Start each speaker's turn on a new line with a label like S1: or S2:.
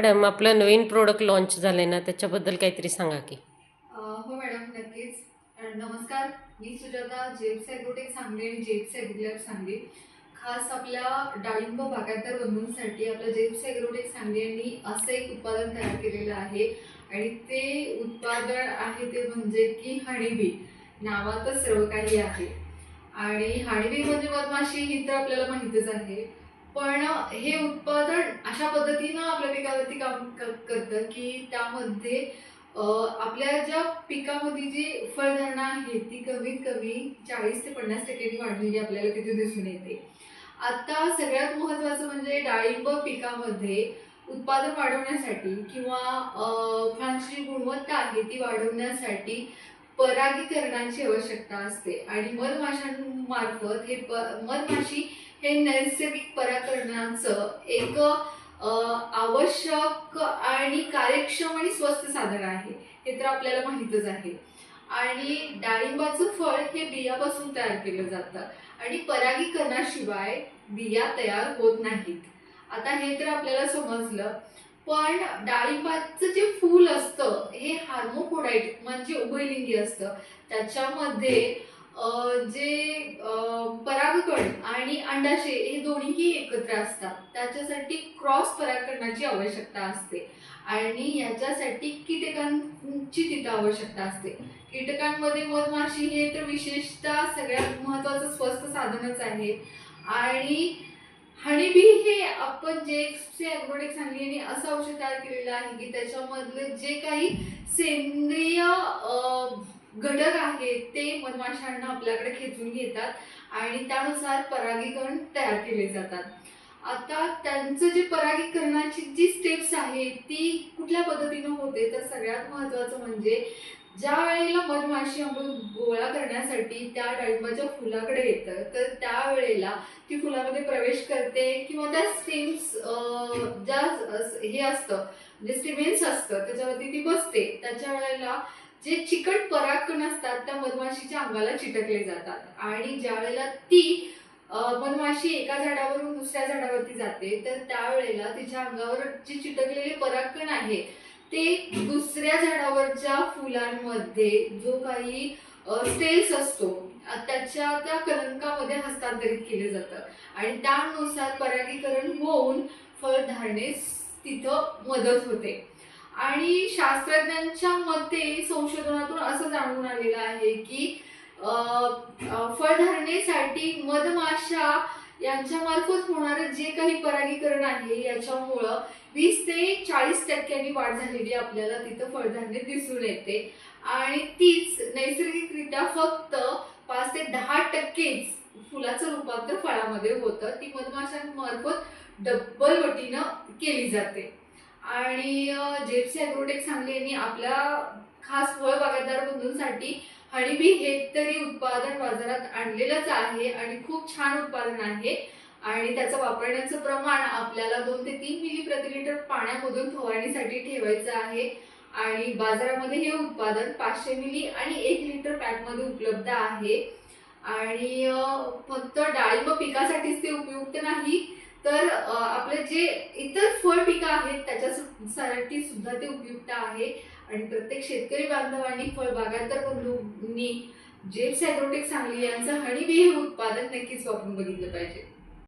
S1: Madam आपलं नवीन product launch झालंय ना त्याच्याबद्दल काहीतरी सांगा की.
S2: हो मॅडम नक्कीच. नमस्कार. मी सुजाता जेप्स ॲग्रोटेक सांगली आणि जेप्स ॲग्रोलॅब सांगली. खास आपल्या डाळिंब बागायतदार बंधूंसाठी आपलं जेप्स ॲग्रोटेक सांगली यांनी असं एक उत्पादन तयार केलेलं आहे. आणि ते उत्पादन आहे ते म्हणजे की हणीबी नावातच सर्व काही आहे. आणि हणीबी म्हणजे मधमाशी ही तर आपल्याला माहितीच आहे. पण हे उत्पादन अशा पद्धतीनं आपल्या पिकावरती काम करतं की त्यामध्ये आपल्या ज्या पिकामध्ये जी फळधारणा आहे ती कमीत कमी चाळीस ते पन्नास टक्क्यांनी वाढलेली आपल्याला तिथे दिसून येते. आता सगळ्यात महत्त्वाचं म्हणजे डाळिंब पिकामध्ये उत्पादन वाढवण्यासाठी किंवा फळांची गुणवत्ता आहे ती वाढवण्यासाठी परागीकरणाची आवश्यकता असते. आणि मधमाशांमार्फत हे प मधमाशी हे नैसर्गिक पराकरणाचं एक आवश्यक आणि कार्यक्षम आणि स्वस्त साधन आहे. हे तर आपल्याला माहीतच आहे. आणि डाळिंबाचं फळ हे बियापासून तयार केलं जातं. आणि परागीकरणाशिवाय बिया तयार होत नाहीत. आता हे तर आपल्याला समजलं. पण डाळिंबाचं जे फूल असतं हे हार्मोकोडाईट म्हणजे उभयलिंगी असतं त्याच्यामध्ये जे परागकण आणि अंडाशय हे दोन्हीही एकत्र असतात. त्याच्यासाठी क्रॉस परागकणाची आवश्यकता असते. आणि याच्यासाठी कीटकांची तिथं आवश्यकता असते. कीटकांमध्ये मधमाशी हे तर विशेषतः सगळ्यात महत्त्वाचं स्वस्त साधनच आहे. आणि हनीबी हे आपण जे ॲग्रोटेक सांगली आणि असं औषध तयार केलेलं आहे की त्याच्यामधले जे काही सेंद्रिय घटक आहेत ते मधमाशांना आपल्याकडे खेचून घेतात आणि त्यानुसार परागीकरण तयार केले जातात. आता त्यांचं जे परागीकरणाची जी स्टेप्स आहे ती कुठल्या पद्धतीनं होते? तर सगळ्यात महत्त्वाचं म्हणजे ज्या वेळेला मधमाशी आपण गोळा करण्यासाठी त्या डाळिंबाच्या फुलाकडे येतं तर त्यावेळेला ती फुलामध्ये प्रवेश करते किंवा त्या स्टेम्स ज्या हे असतं म्हणजे जे स्टिमेन्स असतं त्याच्यावरती ती बसते. त्याच्या वेळेला जे चिकट परागकण असतात त्या मधमाशीच्या अंगाला चिटकले जातात. आणि ज्या वेळेला ती मधमाशी एका झाडावरून दुसऱ्या झाडावरती जाते तर त्यावेळेला तिच्या अंगावर जे चिटकलेले परागकण आहे ते दुसऱ्या झाडावरच्या फुलांमध्ये जो काही स्टेल्स असतो त्याच्या त्या कलंकामध्ये हस्तांतरित केलं जातं. आणि त्यानुसार परागीकरण होऊन फळधारणेस तिथं मदत होते. आणि शास्त्रज्ञांच्या मते संशोधनातून असं जाणून आलेलं आहे की फळधारणेसाठी मधमाशा यांच्या मार्फत होणारं जे काही परागीकरण आहे याच्यामुळं वीस ते चाळीस टक्क्यांनी वाढ झालेली आपल्याला तिथं फळधारणे दिसून येते. आणि तीच नैसर्गिकरित्या फक्त पाच ते दहा टक्केच फुलाचं रूपांतर फळामध्ये होतं. ती मधमाशांमार्फत डब्बल वटीनं केली जाते. आणि जेप्सी ॲग्रोटेक सांगली यांनी आपल्या खास फळ बागायतदार बंधूंसाठी हणीबी हे तरी उत्पादन बाजारात आणलेलंच आहे आणि खूप छान उत्पादन आहे. आणि त्याचं वापरण्याचं प्रमाण आपल्याला दोन ते तीन मिली प्रति लिटर पाण्यामधून फवारणीसाठी ठेवायचं आहे. आणि बाजारामध्ये हे उत्पादन पाचशे मिली आणि एक लिटर पॅकमध्ये उपलब्ध आहे. आणि फक्त डाळिंब पिकासाठीच ते उपयुक्त नाही तर आपले जे इतर फळ पिकं आहेत त्याच्यासाठी सुद्धा ते उपयुक्त आहे. आणि प्रत्येक शेतकरी बांधवांनी फळ बंधूंनी जेम्स ॲग्रोटेक सांगली यांचं हणीबी हे उत्पादन नक्कीच वापरून बघितलं पाहिजे.